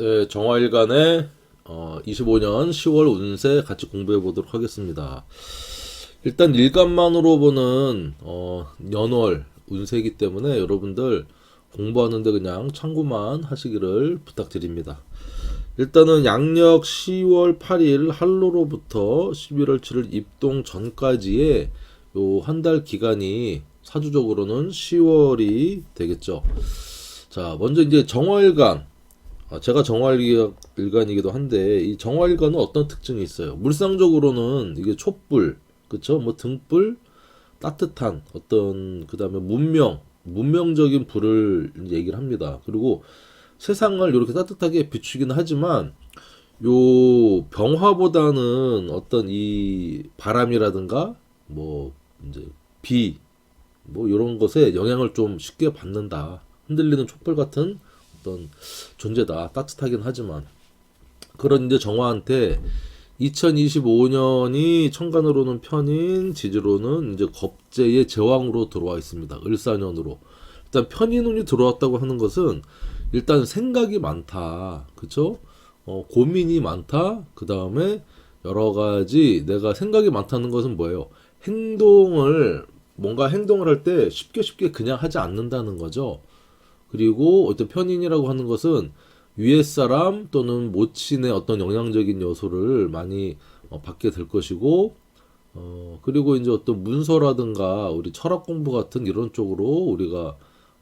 네, 정화일간의 어, 25년 10월 운세 같이 공부해 보도록 하겠습니다. 일단 일간만으로 보는 어, 연월 운세이기 때문에 여러분들 공부하는데 그냥 참고만 하시기를 부탁드립니다. 일단은 양력 10월 8일 한로로부터 11월 7일 입동 전까지의 요 한 달 기간이 사주적으로는 10월이 되겠죠. 자, 먼저 이제 아, 제가 정화일간이기도 한데 이 정화일간은 어떤 특징이 있어요? 물상적으로는 이게 촛불, 그쵸? 뭐 등불, 따뜻한 어떤 그 다음에 문명, 문명적인 불을 얘기를 합니다. 그리고 세상을 이렇게 따뜻하게 비추기는 하지만 요 병화보다는 어떤 이 바람이라든가 뭐 이제 비 뭐 이런 것에 영향을 좀 쉽게 받는다. 흔들리는 촛불 같은 어떤 존재다. 따뜻하긴 하지만 그런 이제 정화한테 2025년이 천간으로는 편인, 지지로는 이제 겁재의 제왕으로 들어와 있습니다. 을사년으로. 일단 편인운이 들어왔다고 하는 것은 일단 생각이 많다. 그쵸? 어, 고민이 많다. 그 다음에 여러 가지 내가 생각이 많다는 것은 뭐예요? 행동을, 뭔가 행동을 할 때 쉽게 쉽게 그냥 하지 않는다는 거죠. 그리고 어떤 편인이라고 하는 것은 위에 사람 또는 모친의 어떤 영향적인 요소를 많이 어, 받게 될 것이고 어, 그리고 이제 어떤 문서라든가 우리 철학 공부 같은 이런 쪽으로 우리가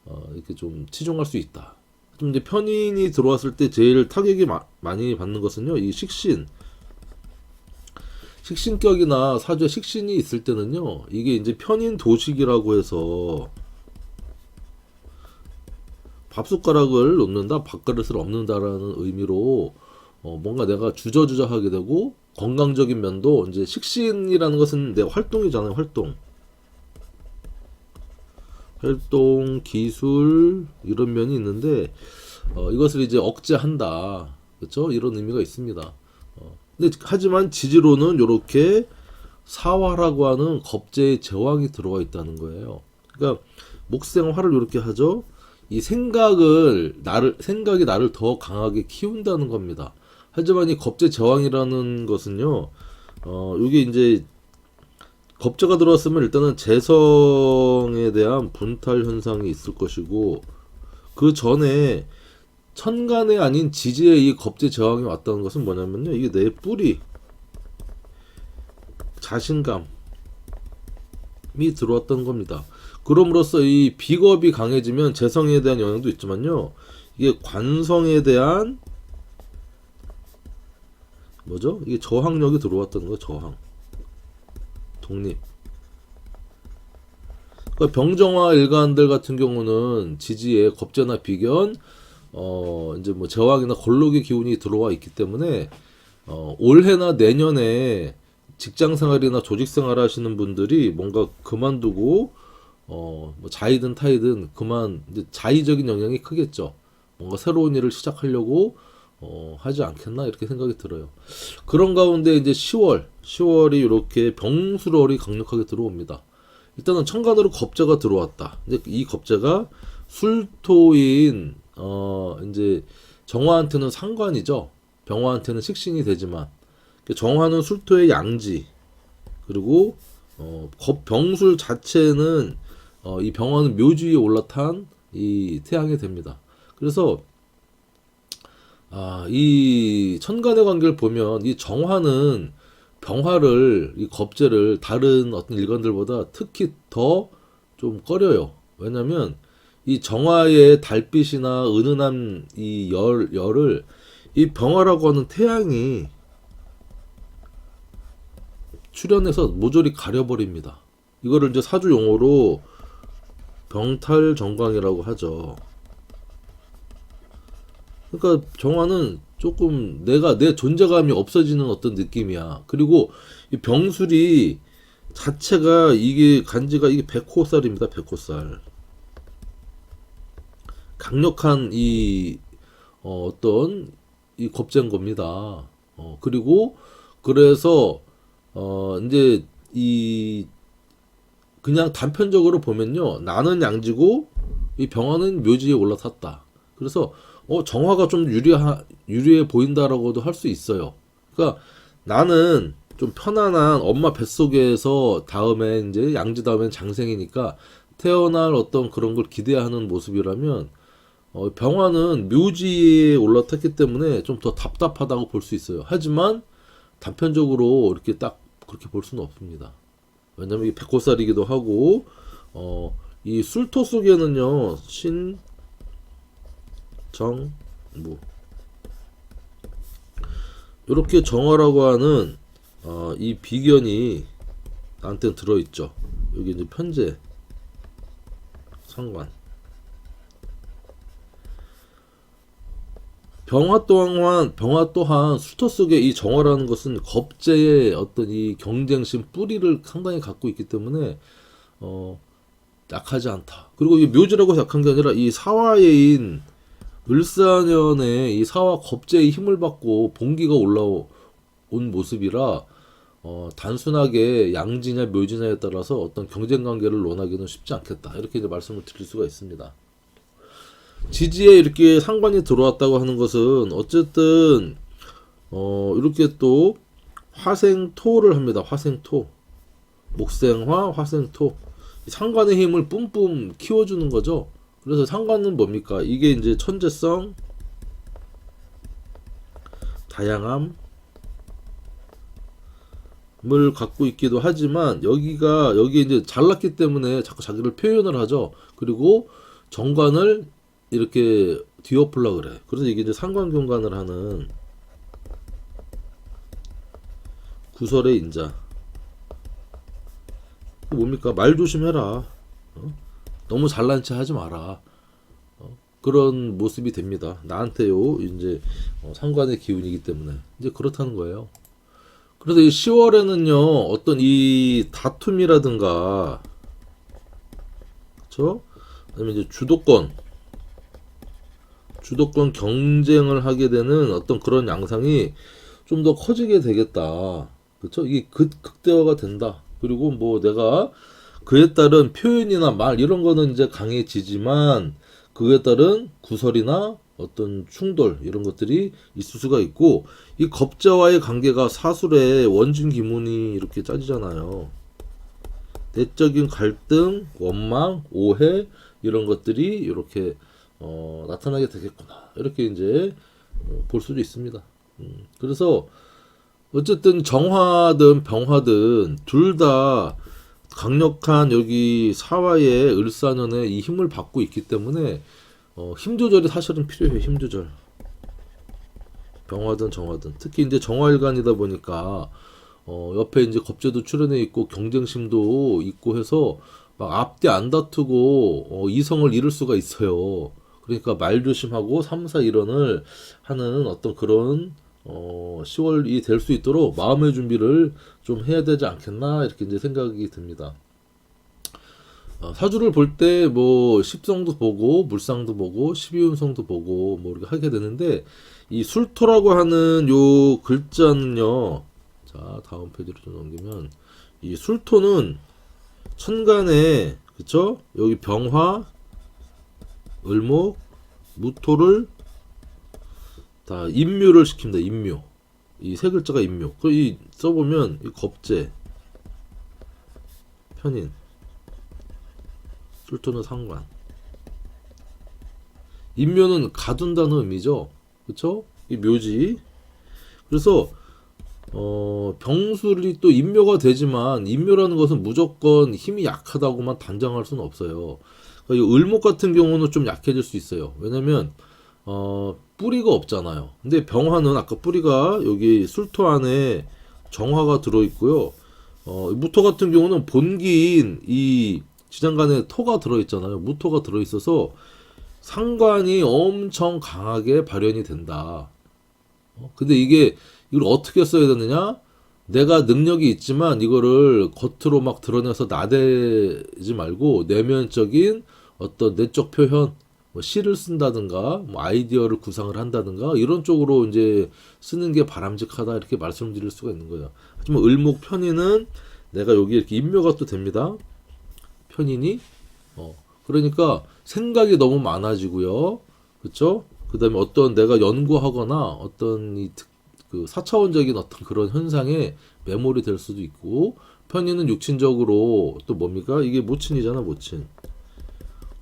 어, 이렇게 좀 치중할 수 있다. 좀 이제 편인이 들어왔을 때 제일 타격이 마- 많이 받는 것은요, 이 식신. 식신격이나 사주에 식신이 있을 때는요, 이게 이제 편인 도식이라고 해서 밥숟가락을 놓는다, 밥그릇을 엎는다라는 의미로 어, 뭔가 내가 주저주저하게 되고 건강적인 면도 이제 식신이라는 것은 내 활동이잖아요, 활동. 활동, 기술 이런 면이 있는데 어, 이것을 이제 억제한다, 그렇죠? 이런 의미가 있습니다. 어, 근데 하지만 지지로는 이렇게 사화라고 하는 겁제의 제왕이 들어가 있다는 거예요. 그러니까 목생화를 이렇게 하죠. 이 생각을 나를 생각이 나를 더 강하게 키운다는 겁니다. 하지만 이 겁제 제왕이라는 것은요. 어, 이게 이제 겁제가 들어왔으면 일단은 재성에 대한 분탈 현상이 있을 것이고 그 전에 천간에 아닌 지지에 이 겁제 제왕이 왔다는 것은 뭐냐면요. 이게 내 뿌리 자신감이 들어왔던 겁니다. 그럼으로써 이 비겁이 강해지면 재성에 대한 영향도 있지만요. 이게 관성에 대한 뭐죠? 이게 저항력이 들어왔다는 거예요. 저항. 독립. 그러니까 병정화 일간들 같은 경우는 지지에 겁제나 비견, 어 이제 뭐 제왕이나 걸록의 기운이 들어와 있기 때문에 어 올해나 내년에 직장 생활이나 조직 생활 하시는 분들이 뭔가 그만두고 어, 뭐 자이든 타이든 그만 이제 자의적인 영향이 크겠죠. 뭔가 새로운 일을 시작하려고 어, 하지 않겠나 이렇게 생각이 들어요. 그런 가운데 이제 10월, 10월이 이렇게 병술월이 강력하게 들어옵니다. 일단은 천간으로 겁재가 들어왔다. 이제 이 겁재가 술토인 어 이제 정화한테는 상관이죠. 병화한테는 식신이 되지만 정화는 술토의 양지 그리고 어, 겁- 병술 자체는 어, 이 병화는 묘지 위에 올라탄 이 태양이 됩니다. 그래서 아, 이 천간의 관계를 보면 이 정화는 병화를 이 겁재를 다른 어떤 일간들보다 특히 더 좀 꺼려요. 왜냐면 이 정화의 달빛이나 은은한 이 열, 열을 이 병화라고 하는 태양이 출현해서 모조리 가려버립니다. 이거를 이제 사주 용어로 병탈 정광이라고 하죠. 그러니까 정화는 조금 내가 내 존재감이 없어지는 어떤 느낌이야. 그리고 이 병술이 자체가 이게 간지가 이게 백호살입니다. 백호살. 강력한 이 어, 어떤 이 겁재인 겁니다. 어, 그리고 그래서 어 이제 이 그냥 단편적으로 보면요. 나는 양지고 이 병화는 묘지에 올라탔다. 그래서 어 정화가 좀 유리하 유리해 보인다라고도 할 수 있어요. 그러니까 나는 좀 편안한 엄마 뱃속에서 다음에 이제 양지 다음엔 장생이니까 태어날 어떤 그런 걸 기대하는 모습이라면 어, 병화는 묘지에 올라탔기 때문에 좀 더 답답하다고 볼 수 있어요. 하지만 단편적으로 이렇게 딱 그렇게 볼 수는 없습니다. 왜냐면 이게 백호살이기도 하고 어, 이 술토 속에는요 신, 정, 무 이렇게 정화라고 하는 어, 이 비견이 나한테 들어있죠. 여기 이제 편제 상관 병화 또한 병화 또한 수터 속에 이 정화라는 것은 겁제의 어떤 이 경쟁심 뿌리를 상당히 갖고 있기 때문에 어 약하지 않다. 그리고 이 묘지라고 약한 게 아니라 이 사화예인 을사년에 이 사화 겁제의 힘을 받고 봉기가 올라온 모습이라 어 단순하게 양지냐 묘지냐에 따라서 어떤 경쟁 관계를 논하기는 쉽지 않겠다. 이렇게 이제 말씀을 드릴 수가 있습니다. 지지에 이렇게 상관이 들어왔다고 하는 것은 어쨌든 어 이렇게 또 화생토를 합니다. 화생토 목생화 화생토 이 상관의 힘을 뿜뿜 키워주는 거죠. 그래서 상관은 뭡니까? 이게 이제 천재성, 다양함, 을 갖고 있기도 하지만 여기가 여기 이제 잘났기 때문에 자꾸 자기를 표현을 하죠. 그리고 정관을 이렇게 뒤엎으려 그래. 그래서 이게 이제 상관경관을 하는 구설의 인자. 그 뭡니까? 말 조심해라. 어? 너무 잘난 체 하지 마라. 어? 그런 모습이 됩니다. 나한테요, 이제 어, 상관의 기운이기 때문에 이제 그렇다는 거예요. 그래서 이 10월에는요, 어떤 이 다툼이라든가, 그쵸? 아니면 이제 주도권, 주도권 경쟁을 하게 되는 어떤 그런 양상이 좀 더 커지게 되겠다. 그쵸? 이게 극, 극대화가 된다. 그리고 뭐 내가 그에 따른 표현이나 말 이런 거는 이제 강해지지만 그에 따른 구설이나 어떤 충돌 이런 것들이 있을 수가 있고 이 겁자와의 관계가 사술의 원진 기문이 이렇게 짜지잖아요. 내적인 갈등, 원망, 오해 이런 것들이 이렇게 어, 나타나게 되겠구나 이렇게 이제 어, 볼 수도 있습니다. 음, 그래서 어쨌든 정화든 병화든 둘 다 강력한 여기 사화의 을사년에 이 힘을 받고 있기 때문에 어, 힘 조절이 사실은 필요해요. 힘 조절. 병화든 정화든 특히 이제 정화일간이다 보니까 어, 옆에 이제 겁재도 출연해 있고 경쟁심도 있고 해서 막 앞뒤 안 다투고 어, 이성을 잃을 수가 있어요. 그러니까 말 조심하고 3, 4, 1원을 하는 어떤 그런 어, 10월이 될 수 있도록 마음의 준비를 좀 해야 되지 않겠나 이렇게 이제 생각이 듭니다. 어, 사주를 볼 때 뭐 십성도 보고 물상도 보고 십이운성도 보고 뭐 이렇게 하게 되는데 이 술토라고 하는 요 글자는요. 자 다음 페이지로 좀 넘기면 이 술토는 천간에 그쵸 여기 병화 을목 무토를 다 임묘를 시킵니다. 임묘. 이 세 글자가 임묘. 그 이 써보면 이 겁재, 편인, 술토는 상관. 임묘는 가둔다는 의미죠. 그쵸? 이 묘지. 그래서 어, 병술이 또 임묘가 되지만 임묘라는 것은 무조건 힘이 약하다고만 단정할 수는 없어요. 그러니까 이 을목 같은 경우는 좀 약해질 수 있어요. 왜냐면 어, 뿌리가 없잖아요. 근데 병화는 아까 뿌리가 여기 술토 안에 정화가 들어 있고요. 어, 무토 같은 경우는 본기인 이 지장간에 토가 들어 있잖아요. 무토가 들어 있어서 상관이 엄청 강하게 발현이 된다. 어, 근데 이게 이걸 어떻게 써야 되느냐? 내가 능력이 있지만 이거를 겉으로 막 드러내서 나대지 말고 내면적인 어떤 내적 표현, 뭐 시를 쓴다든가, 뭐 아이디어를 구상을 한다든가 이런 쪽으로 이제 쓰는 게 바람직하다 이렇게 말씀드릴 수가 있는 거예요. 하지만 을목 편인은 내가 여기 이렇게 인묘가 또 됩니다. 편인이 어 그러니까 생각이 너무 많아지고요. 그쵸? 그다음에 어떤 내가 연구하거나 어떤 이 그 사차원적인 어떤 그런 현상에 매몰이 될 수도 있고 편의는 육친적으로 또 뭡니까? 이게 모친이잖아 모친.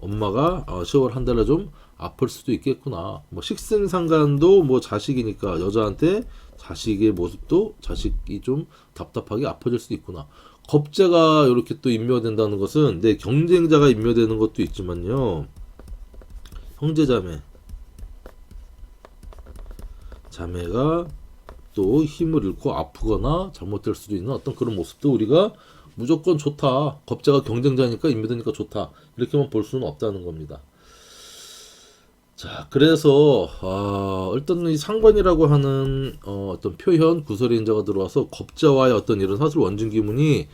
엄마가 아, 10월 한 달에 좀 아플 수도 있겠구나. 뭐 식생상간도 뭐 자식이니까 여자한테 자식의 모습도 자식이 좀 답답하게 아파질 수도 있구나. 겁재가 이렇게 또 임묘된다는 것은 내 경쟁자가 임묘되는 것도 있지만요. 형제자매. 자매가 또 힘을 잃고 아프거나 잘못될 수도 있는 어떤 그런 모습도 우리가 무조건 좋다. 겁자가 경쟁자니까 인미되니까 좋다. 이렇게만 볼 수는 없다는 겁니다. 자, 그래서 아, 일단 이 상관이라고 하는 어, 어떤 표현 구설의 인자가 들어와서 겁자와의 어떤 이런 사슬 원진 기문이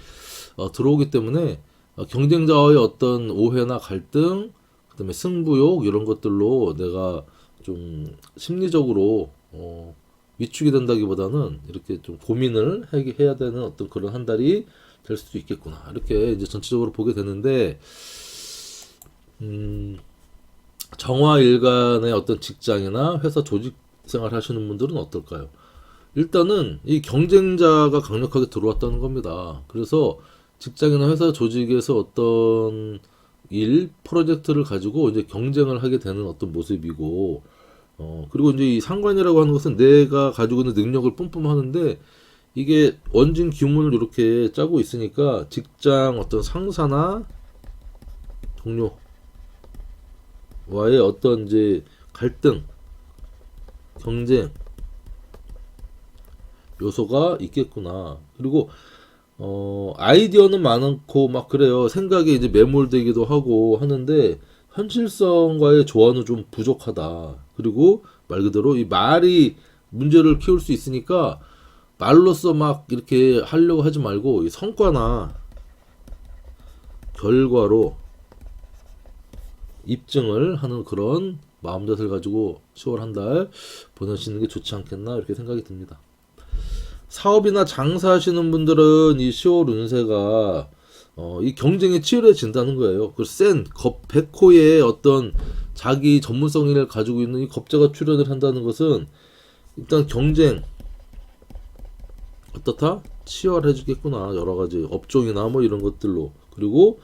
어, 들어오기 때문에 어, 경쟁자와의 어떤 오해나 갈등, 그다음에 승부욕 이런 것들로 내가 좀 심리적으로 어, 위축이 된다기보다는 이렇게 좀 고민을 해- 해야 되는 어떤 그런 한 달이 될 수도 있겠구나 이렇게 이제 전체적으로 보게 되는데 음, 정화 일간의 어떤 직장이나 회사 조직 생활 하시는 분들은 어떨까요? 일단은 이 경쟁자가 강력하게 들어왔다는 겁니다. 그래서 직장이나 회사 조직에서 어떤 일 프로젝트를 가지고 이제 경쟁을 하게 되는 어떤 모습이고 어 그리고 이제 이 상관이라고 하는 것은 내가 가지고 있는 능력을 뿜뿜하는데 이게 원진 규문을 이렇게 짜고 있으니까 직장 어떤 상사나 동료 와의 어떤 이제 갈등, 경쟁 요소가 있겠구나. 그리고 어 아이디어는 많고 막 그래요. 생각에 이제 매몰되기도 하고 하는데 현실성과의 조화는 좀 부족하다. 그리고 말 그대로 이 말이 문제를 키울 수 있으니까 말로써 막 이렇게 하려고 하지 말고 이 성과나 결과로 입증을 하는 그런 마음자세를 가지고 10월 한 달 보내시는 게 좋지 않겠나 이렇게 생각이 듭니다. 사업이나 장사하시는 분들은 이 10월 운세가 어, 이 경쟁에 치열해진다는 거예요. 그 센, 겁, 백호의 어떤 자기 전문성을 가지고 있는 이 겁자가 출연을 한다는 것은 일단 경쟁 어떻다? 치열해지겠구나. 여러 가지 업종이나 뭐 이런 것들로. 그리고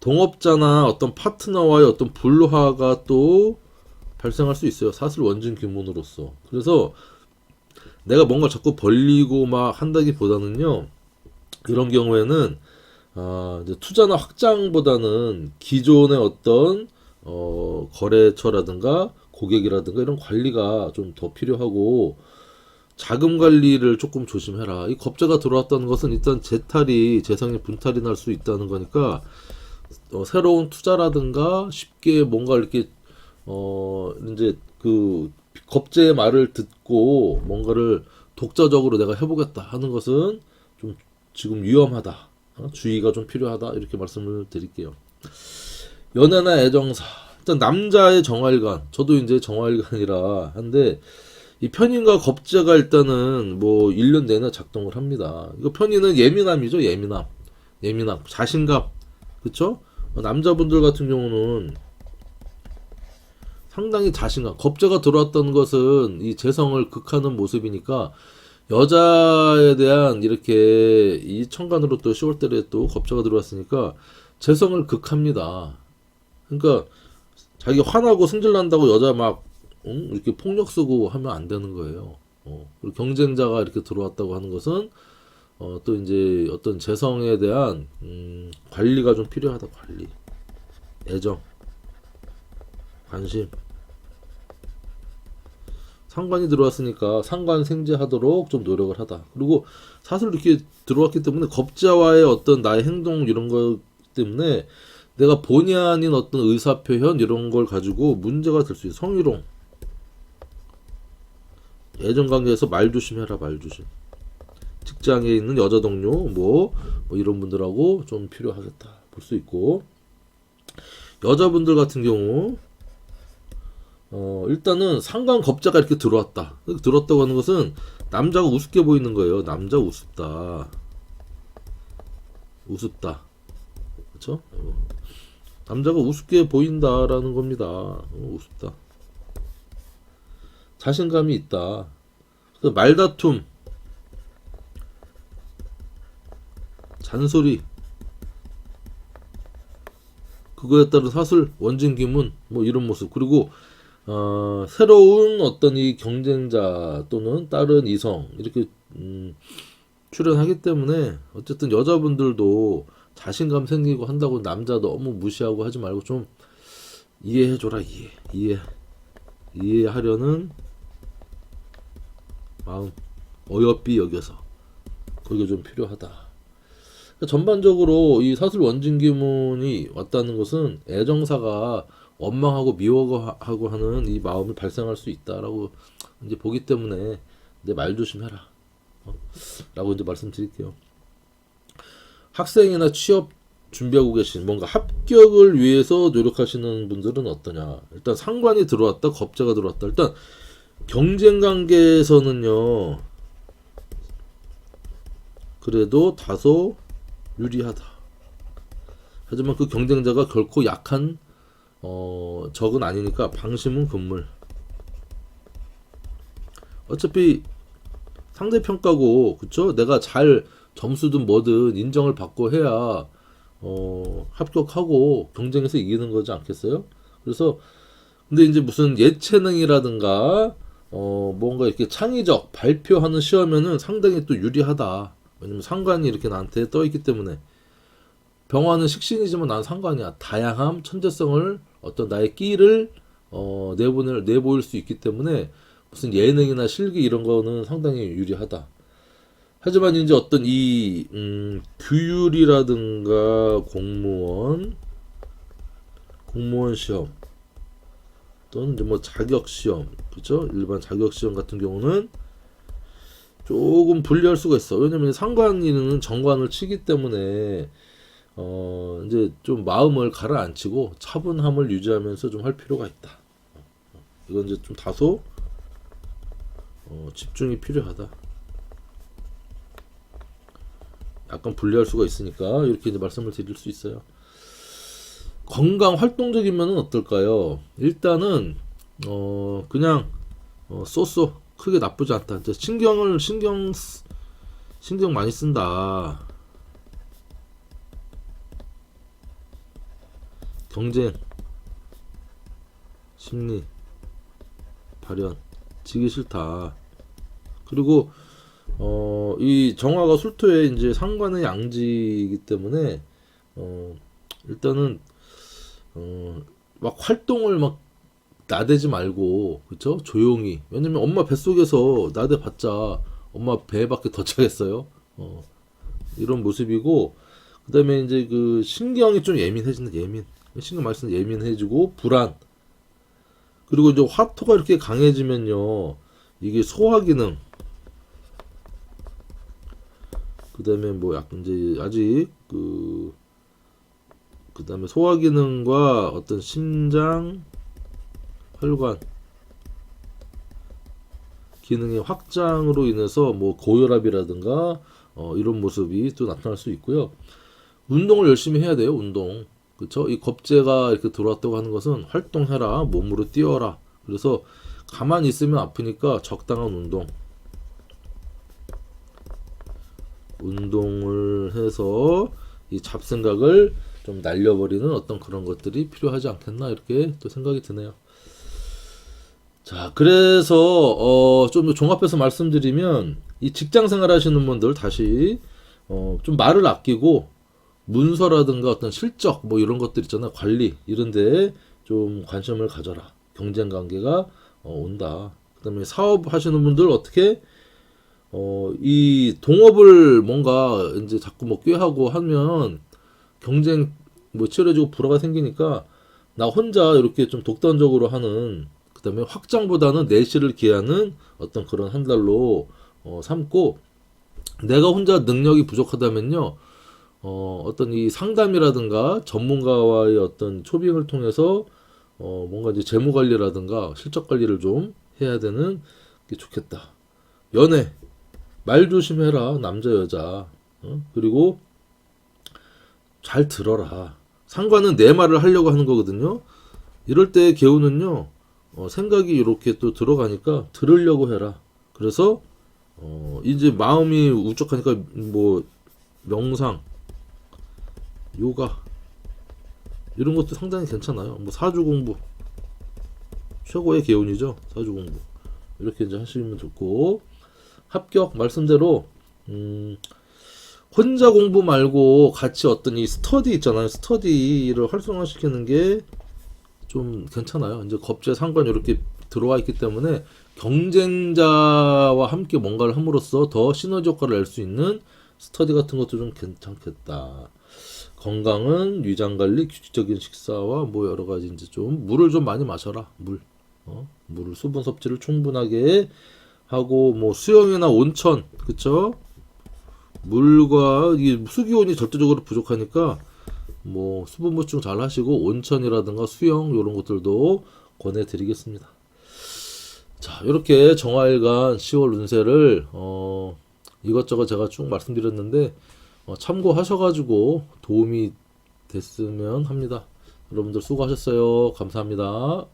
동업자나 어떤 파트너와의 어떤 불화가 또 발생할 수 있어요. 사슬 원진 규문으로서. 그래서 내가 뭔가 자꾸 벌리고 막 한다기보다는요. 이런 경우에는 아, 이제 투자나 확장보다는 기존의 어떤 어, 거래처라든가 고객이라든가 이런 관리가 좀 더 필요하고 자금 관리를 조금 조심해라. 이 겁자가 들어왔다는 것은 일단 재탈이 재성이 분탈이 날 수 있다는 거니까 어, 새로운 투자라든가 쉽게 뭔가 이렇게 어 이제 그 겁제의 말을 듣고 뭔가를 독자적으로 내가 해보겠다 하는 것은 좀 지금 위험하다. 어, 주의가 좀 필요하다 이렇게 말씀을 드릴게요. 연애나 애정사. 일단 남자의 정활관. 저도 이제 정활관이라 한데 이 편인과 겁재가 일단은 뭐 1년 내내 작동을 합니다. 이거 편인은 예민함이죠 예민함. 예민함. 자신감. 그쵸? 남자분들 같은 경우는 상당히 자신감. 겁재가 들어왔다는 것은 이 재성을 극하는 모습이니까 여자에 대한 이렇게 이 천간으로 또 10월달에 또 겁재가 들어왔으니까 재성을 극합니다. 그러니까 자기 화나고 승질 난다고 여자 막 응? 이렇게 폭력 쓰고 하면 안 되는 거예요. 어. 그리고 경쟁자가 이렇게 들어왔다고 하는 것은 어, 또 이제 어떤 재성에 대한 음, 관리가 좀 필요하다. 관리, 애정, 관심. 상관이 들어왔으니까 상관 생재하도록 좀 노력을 하다. 그리고 사실 이렇게 들어왔기 때문에 겁자와의 어떤 나의 행동 이런 것 때문에 내가 본의 아닌 어떤 의사 표현 이런 걸 가지고 문제가 될 수 있어. 성희롱. 애정 관계에서 말 조심해라 말 조심. 직장에 있는 여자 동료 뭐, 뭐 이런 분들하고 좀 필요하겠다 볼 수 있고 여자분들 같은 경우 어 일단은 상관 겁자가 이렇게 들어왔다. 들었다고 하는 것은 남자가 우습게 보이는 거예요. 남자 우습다. 우습다. 그렇죠 남자가 우습게 보인다라는 겁니다. 어, 우습다. 자신감이 있다. 그 말다툼, 잔소리, 그거에 따른 사슬, 원진 기문, 뭐 이런 모습. 그리고 어, 새로운 어떤 이 경쟁자 또는 다른 이성 이렇게 음, 출연하기 때문에 어쨌든 여자분들도 자신감 생기고 한다고 남자 너무 무시하고 하지 말고 좀 이해해 줘라 이해. 이해. 이해하려는 마음 어여삐 여겨서. 그게 좀 필요하다. 그러니까 전반적으로 이 사슬 원진기문이 왔다는 것은 애정사가 원망하고 미워하고 하는 이 마음을 발생할 수 있다라고 이제 보기 때문에 내 말 조심해라. 어? 라고 이제 말씀드릴게요. 학생이나 취업 준비하고 계신 뭔가 합격을 위해서 노력하시는 분들은 어떠냐? 일단 상관이 들어왔다, 겁재가 들어왔다. 일단 경쟁 관계에서는요. 그래도 다소 유리하다. 하지만 그 경쟁자가 결코 약한 어, 적은 아니니까 방심은 금물. 어차피 상대 평가고, 그쵸? 내가 잘 점수든 뭐든 인정을 받고 해야, 어, 합격하고 경쟁에서 이기는 거지 않겠어요? 그래서, 근데 이제 무슨 예체능이라든가, 어, 뭔가 이렇게 창의적 발표하는 시험에는 상당히 또 유리하다. 왜냐면 상관이 이렇게 나한테 떠 있기 때문에. 병화는 식신이지만 난 상관이야. 다양함, 천재성을 어떤 나의 끼를 어, 내보낼 내보일 수 있기 때문에 무슨 예능이나 실기 이런 거는 상당히 유리하다. 하지만 이제 어떤 이 음, 규율이라든가 공무원 공무원 시험 또는 이제 뭐 자격 시험 그죠 일반 자격 시험 같은 경우는 조금 불리할 수가 있어. 왜냐면 상관인은 정관을 치기 때문에 어 이제 좀 마음을 가라앉히고 차분함을 유지하면서 좀 할 필요가 있다. 이건 이제 좀 다소 어, 집중이 필요하다. 약간 불리할 수가 있으니까 이렇게 이제 말씀을 드릴 수 있어요. 건강 활동적이면 어떨까요? 일단은 어 그냥 어 쏘쏘 크게 나쁘지 않다. 신경을 신경 쓰- 신경 많이 쓴다. 경쟁, 심리, 발현, 지기 싫다. 그리고 어, 이 정화가 술토에 이제 상관의 양지이기 때문에 어, 일단은 어, 막 활동을 막 나대지 말고 그쵸? 조용히. 왜냐면 엄마 뱃속에서 나대봤자 엄마 배밖에 더 차겠어요? 어, 이런 모습이고 그다음에 이제 그 신경이 좀 예민해진다 예민 신경 쓰는 예민해지고 불안 그리고 이제 화토가 이렇게 강해지면요 이게 소화 기능 그다음에 뭐 약간 이제 아직 그 그다음에 소화 기능과 어떤 심장 혈관 기능의 확장으로 인해서 뭐 고혈압이라든가 어, 이런 모습이 또 나타날 수 있고요. 운동을 열심히 해야 돼요. 운동. 그렇죠? 이 겁재가 이렇게 들어왔다고 하는 것은 활동해라, 몸으로 뛰어라. 그래서 가만히 있으면 아프니까 적당한 운동. 운동을 해서 이 잡생각을 좀 날려버리는 어떤 그런 것들이 필요하지 않겠나 이렇게 또 생각이 드네요. 자, 그래서 어, 좀더 종합해서 말씀드리면 이 직장 생활 하시는 분들 다시 어, 좀 말을 아끼고 문서라든가 어떤 실적 뭐 이런 것들 있잖아. 관리 이런데 좀 관심을 가져라. 경쟁 관계가 어, 온다. 그다음에 사업 하시는 분들 어떻게 어, 이 동업을 뭔가 이제 자꾸 뭐 꾀하고 하면 경쟁 뭐 치열해지고 불화가 생기니까 나 혼자 이렇게 좀 독단적으로 하는 그다음에 확장보다는 내실을 기하는 어떤 그런 한 달로 어, 삼고 내가 혼자 능력이 부족하다면요 어, 어떤 이 상담이라든가 전문가와의 어떤 초빙을 통해서 어, 뭔가 이제 재무 관리라든가 실적 관리를 좀 해야 되는 게 좋겠다. 연애 말 조심해라 남자 여자 어? 그리고 잘 들어라 상관은 내 말을 하려고 하는 거거든요 이럴 때 개우는요 어, 생각이 이렇게 또 들어가니까 들으려고 해라. 그래서 어, 이제 마음이 우적하니까 뭐 명상, 요가 이런 것도 상당히 괜찮아요. 뭐 사주 공부 최고의 개운이죠. 사주 공부 이렇게 이제 하시면 좋고 합격 말씀대로 음, 혼자 공부 말고 같이 어떤 이 스터디 있잖아요. 스터디를 활성화시키는 게 좀 괜찮아요. 이제 겁제 상관 이렇게 들어와 있기 때문에 경쟁자와 함께 뭔가를 함으로써 더 시너지 효과를 낼 수 있는 스터디 같은 것도 좀 괜찮겠다. 건강은 위장 관리, 규칙적인 식사와 뭐 여러 가지 이제 좀 물을 좀 많이 마셔라. 물. 어? 물을 수분 섭취를 충분하게 하고 뭐 수영이나 온천, 그쵸? 물과 이 수기온이 절대적으로 부족하니까 뭐 수분 보충 잘 하시고 온천이라든가 수영 이런 것들도 권해 드리겠습니다. 자 이렇게 정화일간 10월 운세를 어, 이것저것 제가 쭉 말씀드렸는데 어, 참고하셔가지고 도움이 됐으면 합니다. 여러분들 수고하셨어요. 감사합니다.